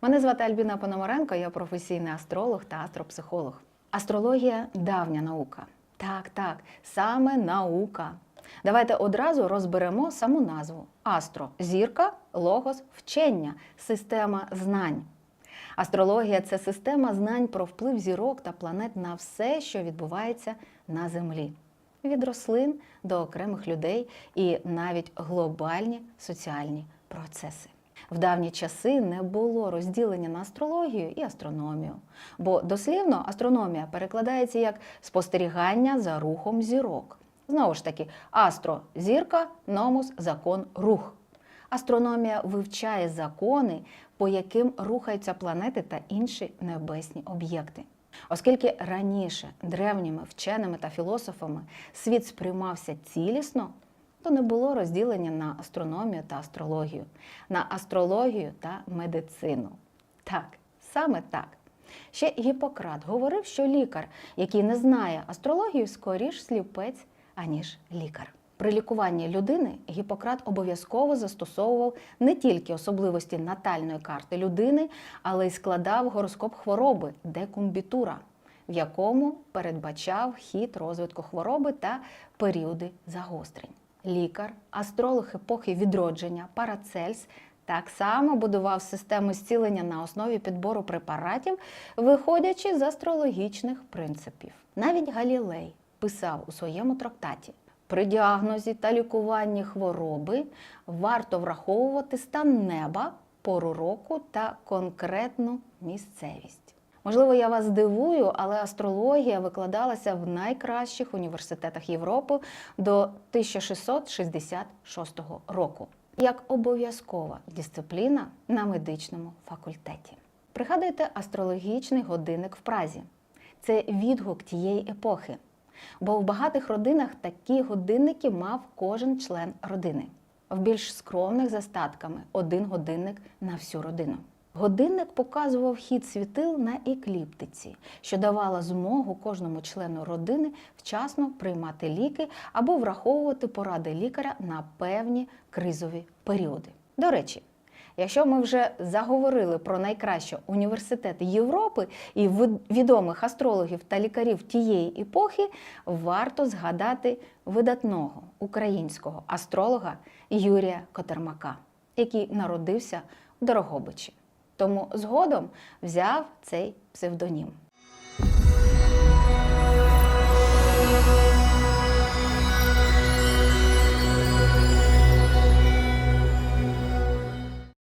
Мене звати Альбіна Пономаренко, я професійний астролог та астропсихолог. Астрологія давня наука. Так, так, саме наука. Давайте одразу розберемо саму назву: Астро зірка, логос вчення, система знань. Астрологія це система знань про вплив зірок та планет на все, що відбувається на Землі. Від рослин до окремих людей і навіть глобальні соціальні процеси. В давні часи не було розділення на астрологію і астрономію, бо дослівно астрономія перекладається як спостерігання за рухом зірок. Знову ж таки, астро зірка, номус закон рух. Астрономія вивчає закони, по яким рухаються планети та інші небесні об'єкти. Оскільки раніше древніми вченими та філософами світ сприймався цілісно, то не було розділення на астрономію та астрологію, на астрологію та медицину. Так, саме так. Ще Гіппократ говорив, що лікар, який не знає астрологію, скоріш сліпець, аніж лікар. При лікуванні людини Гіппократ обов'язково застосовував не тільки особливості натальної карти людини, але й складав гороскоп хвороби декумбітура, в якому передбачав хід розвитку хвороби та періоди загострень. Лікар, астролог епохи відродження, Парацельс так само будував систему зцілення на основі підбору препаратів, виходячи з астрологічних принципів. Навіть Галілей писав у своєму трактаті. При діагнозі та лікуванні хвороби варто враховувати стан неба, пору року та конкретну місцевість. Можливо, я вас здивую, але астрологія викладалася в найкращих університетах Європи до 1666 року як обов'язкова дисципліна на медичному факультеті. Пригадуйте астрологічний годинник в Празі. Це відгук тієї епохи. Бо в багатих родинах такі годинники мав кожен член родини. В більш скромних за статками один годинник на всю родину. Годинник показував хід світил на екліптиці, що давала змогу кожному члену родини вчасно приймати ліки або враховувати поради лікаря на певні кризові періоди. До речі, Якщо ми вже заговорили про найкращі університети Європи і відомих астрологів та лікарів тієї епохи, варто згадати видатного українського астролога Юрія Котермака, який народився в Дорогобичі. Тому згодом взяв цей псевдонім.